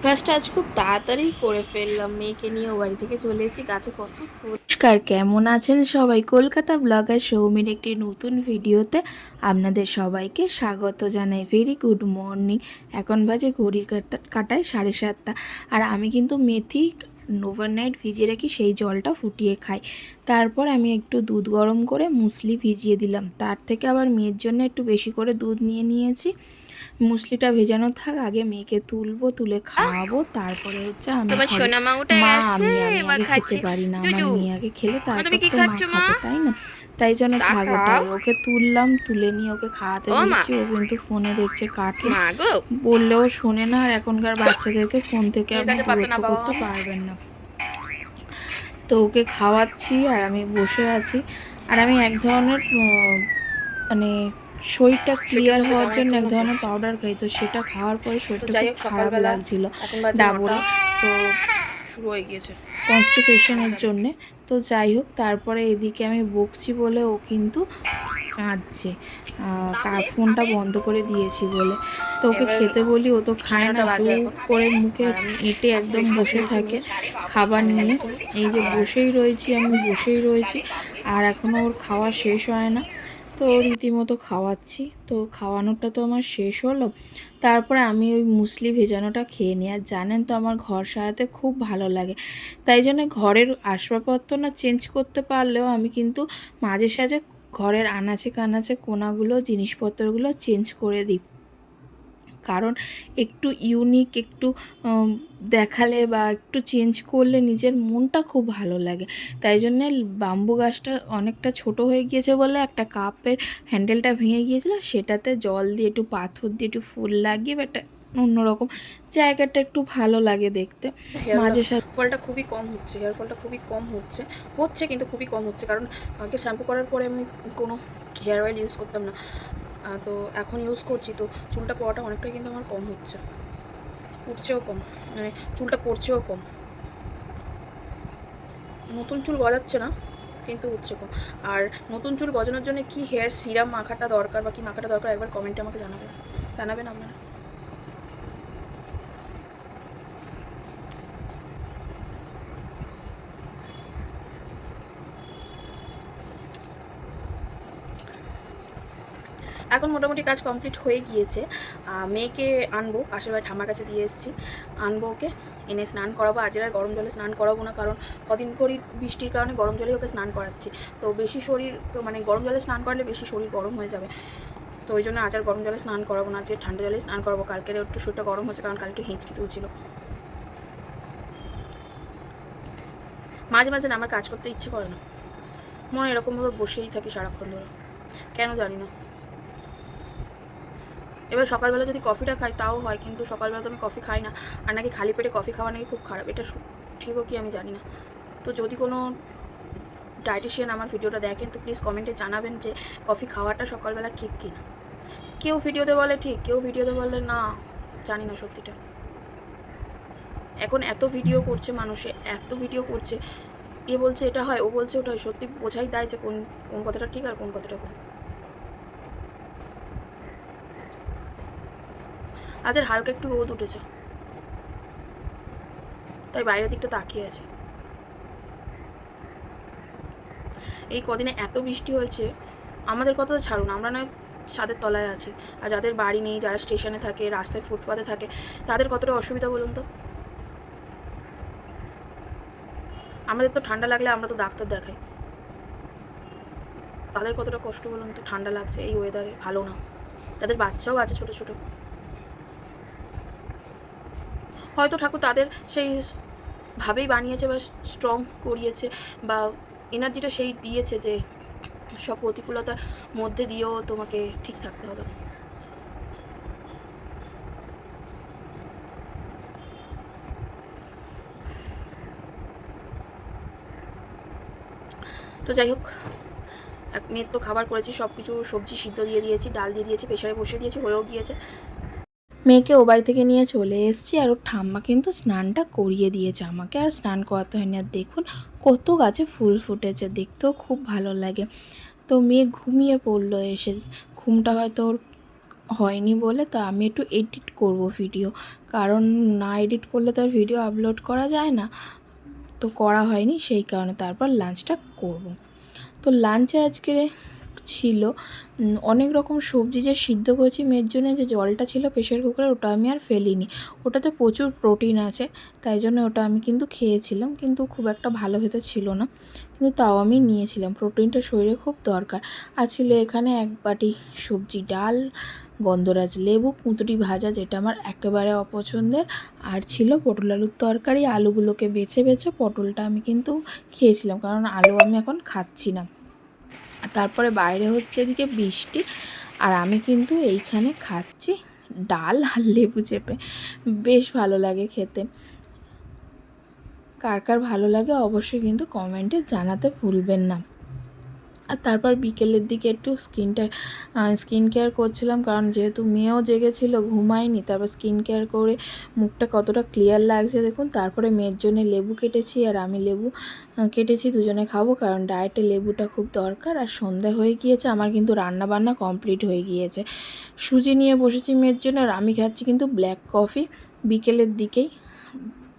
Breakfast আজ খুব তাড়াতাড়ি করে ফেললাম। মেয়েকে নিয়ে বাড়ি থেকে চলে এসেছি। গাছে কত নমস্কার, কেমন আছেন সবাই? কলকাতা ব্লগার সৌমির একটি নতুন ভিডিওতে আপনাদের সবাইকে স্বাগত জানাই। ভেরি গুড মর্নিং এখন বাজে ঘড়ির কাটা- কাটায় সাড়ে সাতটা। আর আমি কিন্তু মেথি ওভারনাইট ভিজিয়ে রাখি সেই জলটা ফুটিয়ে খাই। তারপর আমি একটু দুধ গরম করে মুসলি ভিজিয়ে দিলাম। তার থেকে আবার মেয়ের জন্য একটু বেশি করে দুধ নিয়ে নিয়েছি। মুসলিটা ভেজানো থাক আগে মেয়েকে তুলবো তুলে খাওয়াবো তারপরে হচ্ছে আমি মা আমি আগে খেতে পারি না আমার মেয়ে আগে খেলে তারপর তো মা? খাবে তাই না? তাই জন্য থাকো তাই ওকে তুললাম তুলে নিয়ে ওকে খাওয়াতে। বসেছি। ও কিন্তু ফোনে দেখছে কার্টুন গো। বললেও শোনে না আর এখনকার বাচ্চাদেরকে ফোন থেকে আপনি করতে পারবেন না। তো ওকে খাওয়াচ্ছি আর আমি বসে আছি। আর আমি এক ধরনের মানে শরীরটা ক্লিয়ার হওয়ার জন্য এক ধরনের পাউডার খাই। তো সেটা খাওয়ার পরে শরীরটা খুব খারাপ লাগছিল। ডাবল। তো শুরু হয়ে গিয়েছে। কনস্টিপেশনের জন্য। তো যাই হোক তারপরে এদিকে আমি বকছি বলে ও কিন্তু কাঁদছে। ফোনটা বন্ধ করে দিয়েছি বলে। তো ওকে খেতে বলি ও তো খায় না। জোর করে মুখে এঁটে একদম বসে থাকে খাবার নিয়ে। এই যে বসেই রয়েছি আমি বসেই রয়েছি। আর এখনও ওর খাওয়া শেষ হয় না। তো রীতিমতো খাওয়াচ্ছি। তো খাওয়ানোটা তো আমার শেষ হলো। তারপরে আমি ওই মুসলি ভেজানোটা খেয়ে নিই। আর জানেন তো আমার ঘর সাজাতে খুব ভালো লাগে। তাই জন্য ঘরের আসবাবপত্র না চেঞ্জ করতে পারলেও আমি কিন্তু মাঝে সাঝে ঘরের আনাচে কানাচে কোনাগুলো, জিনিসপত্রগুলো চেঞ্জ করে দিই। কারণ একটু ইউনিক একটু দেখালে বা একটু চেঞ্জ করলে নিজের মনটা খুব ভালো লাগে। তাই জন্যে বাম্বু গাছটা অনেকটা ছোট হয়ে গিয়েছে বলে একটা কাপের হ্যান্ডেলটা ভেঙে গিয়েছিল। সেটাতে জল দিয়ে একটু পাথর দিয়ে একটু ফুল লাগিয়ে বা একটা অন্যরকম জায়গাটা একটু ভালো লাগে দেখতে। মাঝে সাথে ফলটা খুবই কম হচ্ছে হেয়ার ফলটা খুবই কম হচ্ছে। হচ্ছে কিন্তু খুবই কম হচ্ছে কারণ আগে শ্যাম্পু করার পরে আমি কোনো হেয়ার অয়েল ইউজ করতাম না। তো এখন ইউজ করছি, তো চুলটা পড়াটা অনেকটাই কিন্তু আমার কম হচ্ছে। উঠছেও কম মানে চুলটা পড়ছেও কম। নতুন চুল গজাচ্ছে না, কিন্তু উঠছে কম। আর নতুন চুল গজানোর জন্য কি হেয়ার সিরাম মাখাটা দরকার বা কি মাখাটা দরকার একবার কমেন্টে আমাকে জানাবেন। জানাবেন আপনারা। এখন মোটামুটি কাজ কমপ্লিট হয়ে গিয়েছে। মেয়েকে আনব, পাশের বাড়ি ঠাম্মার কাছে দিয়ে এসেছি। আনব ওকে, এনে স্নান করাবো। আজের আর গরম জলে স্নান করাবো না, কারণ কদিন পরই বৃষ্টির কারণে গরম জলেই ওকে স্নান করাচ্ছি। তো বেশি শরীর মানে গরম জলে স্নান করলে বেশি শরীর গরম হয়ে যাবে। তো ওই জন্য আজ আর গরম জলে স্নান করাবো না যে ঠান্ডা জলে স্নান করাবো। কালকের একটু শরীরটা গরম হচ্ছে কারণ কাল একটু হেঁচকি তুলছিল। মাঝে মাঝে আমার কাজ করতে ইচ্ছে করে না। মনে এরকমভাবে বসেই থাকি সারাক্ষণ ধরে। কেন জানি না। এবার সকালবেলা যদি কফিটা খাই, তাও হয়, কিন্তু সকালবেলা তো আমি কফি খাই না। আর নাকি খালি পেটে কফি খাওয়া নাকি খুব খারাপ, এটা ঠিকও কি আমি জানি না। তো যদি কোনো ডায়েটিশিয়ান আমার ভিডিওটা দেখেন, তো প্লিজ কমেন্টে জানাবেন যে কফি খাওয়াটা সকালবেলা ঠিক কি না কেউ ভিডিওতে বলে ঠিক, কেউ ভিডিওতে বলে না, জানি না সত্যিটা। এখন এত ভিডিও করছে মানুষে, এত ভিডিও করছে। এ বলছে এটা হয়, ও বলছে ওটা হয়, সত্যি বোঝাই দেয় যে কোন কোন কথাটা ঠিক আর কোন কথাটা ভুল। আজ আর হালকা একটু রোদ উঠেছে। তাই বাইরের দিকটা তাকিয়ে আছে। এই কদিনে এত বৃষ্টি হয়েছে, আমাদের কথা তো ছাড়ুন, আমরা না ছাদের তলায় আছি। আর যাদের বাড়ি নেই, যারা স্টেশনে থাকে, রাস্তায় ফুটপাতে থাকে, তাদের কতটা অসুবিধা বলুন তো? আমাদের তো ঠান্ডা লাগলে আমরা তো ডাক্তার দেখাই। তাদের কতটা কষ্ট বলুন তো? ঠান্ডা লাগছে, এই ওয়েদারে ভালো না। তাদের বাচ্চাও আছে ছোট ছোট। হয়তো ঠাকুর তাদের সেই ভাবেই বানিয়েছে বা স্ট্রং করিয়েছে বা এনার্জিটা সেই দিয়েছে যে সব প্রতিকূলতার মধ্যে দিয়েও তোমাকে ঠিক থাকতে হবে। তো যাই হোক, এক মেয়ের তো খাবার করেছি সব কিছু সবজি সিদ্ধ দিয়ে দিয়েছি, ডাল দিয়ে দিয়েছি প্রেশারে বসিয়ে দিয়েছি, হয়েও গিয়েছে। মেয়েকে ও বাড়ি থেকে নিয়ে চলে এসেছি আর ওর ঠাম্মা কিন্তু স্নানটা করিয়ে দিয়েছে আমাকে। আর স্নান করাতে হয়নি। আর দেখুন কত গাছে ফুল ফুটেছে। দেখতেও খুব ভালো লাগে। তো মেয়ে ঘুমিয়ে পড়ল এসে। ঘুমটা হয়তো ওর হয়নি বলে তো আমি একটু এডিট করব ভিডিও। কারণ না এডিট করলে তো আর ভিডিও আপলোড করা যায় না। তো করা হয়নি সেই কারণে তারপর লাঞ্চটা করব। তো লাঞ্চে আজকে ছিল। অনেক রকম সবজি যে সিদ্ধ করেছি মেয়ের জন্য, যে জলটা ছিল প্রেশার কুকারে, ওটা আমি আর ফেলিনি। ওটাতে প্রচুর প্রোটিন আছে, তাই জন্য ওটা আমি কিন্তু খেয়েছিলাম, কিন্তু খুব একটা ভালো খেতে ছিল না। কিন্তু তাও আমি নিয়েছিলাম, প্রোটিনটা শরীরে খুব দরকার। আর ছিল এখানে এক বাটি সবজি ডাল গন্ধরাজ লেবু পুঁতড়ি ভাজা, যেটা আমার একেবারে অপছন্দের। আর ছিল পটল আলুর তরকারি, আলুগুলোকে বেছে বেছে পটলটা আমি কিন্তু খেয়েছিলাম, কারণ আলু আমি এখন খাচ্ছি না। তারপরে বাইরে হচ্ছে এদিকে বৃষ্টি। আর আমি কিন্তু এইখানে খাচ্ছি ডাল আর লেবু চেপে। বেশ ভালো লাগে খেতে। কার কার ভালো লাগে অবশ্যই কিন্তু কমেন্টে জানাতে ভুলবেন না। আর তারপর বিকেলের দিকে একটু স্কিনটা স্কিন কেয়ার করছিলাম কারণ যেহেতু মেয়েও জেগেছিল, ঘুমায়নি, তারপর স্কিন কেয়ার করে মুখটা কতটা ক্লিয়ার লাগছে দেখুন। তারপরে মেয়ের জন্য লেবু কেটেছি আর আমি লেবু কেটেছি, দুজনে খাব কারণ ডায়েটে লেবুটা খুব দরকার। আর সন্ধ্যা হয়ে গিয়েছে, আমার কিন্তু রান্না বান্না কমপ্লিট হয়ে গিয়েছে। সুজি নিয়ে বসেছি মেয়ের জন্য আর আমি খাচ্ছি কিন্তু ব্ল্যাক কফি বিকেলের দিকেই।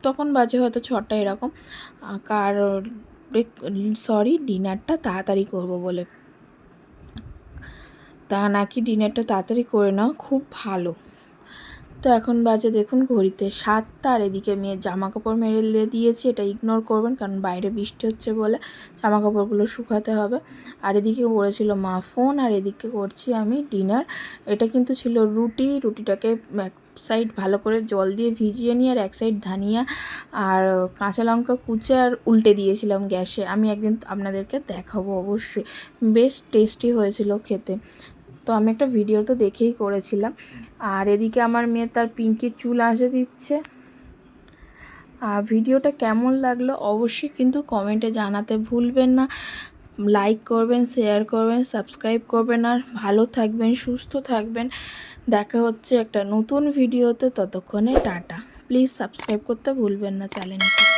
তখন বাজে হয়তো ছটা এরকম। কার সরি ডিনারটা তাড়াতাড়ি করব বলে। তা নাকি ডিনারটা তাড়াতাড়ি করে নাও খুব ভালো। তো এখন বাজে দেখুন ঘড়িতে সাতটা আর এদিকে মেয়ের জামা কাপড় মেলে দিয়েছি, এটা ইগনোর করবেন কারণ বাইরে বৃষ্টি হচ্ছে বলে জামা কাপড়গুলো শুকাতে হবে। আর এদিকে করেছিল মা ফোন, আর এদিকে করছি আমি ডিনার। এটা কিন্তু ছিল রুটি, রুটিটাকে এক সাইড ভালো করে জল দিয়ে ভিজিয়ে নিয়ে আর এক সাইড ধানিয়া আর কাঁচা লঙ্কা কুচে আর উল্টে দিয়েছিলাম গ্যাসে। আমি একদিন আপনাদেরকে দেখাবো অবশ্যই। বেশ টেস্টি হয়েছিল খেতে। তো আমি একটা ভিডিও তো দেখেই করেছিলাম। আর এদিকে আমার মেয়ে তার পিঙ্কির চুল আসে দিচ্ছে। আর ভিডিওটা কেমন লাগল অবশ্যই কিন্তু কমেন্টে জানাতে ভুলবেন না। লাইক করবেন শেয়ার করবেন সাবস্ক্রাইব করবেন আর ভালো থাকবেন, সুস্থ থাকবেন। দেখা হচ্ছে একটা নতুন ভিডিওতে ততক্ষণে টাটা। প্লিজ সাবস্ক্রাইব করতে ভুলবেন না চ্যানেলটা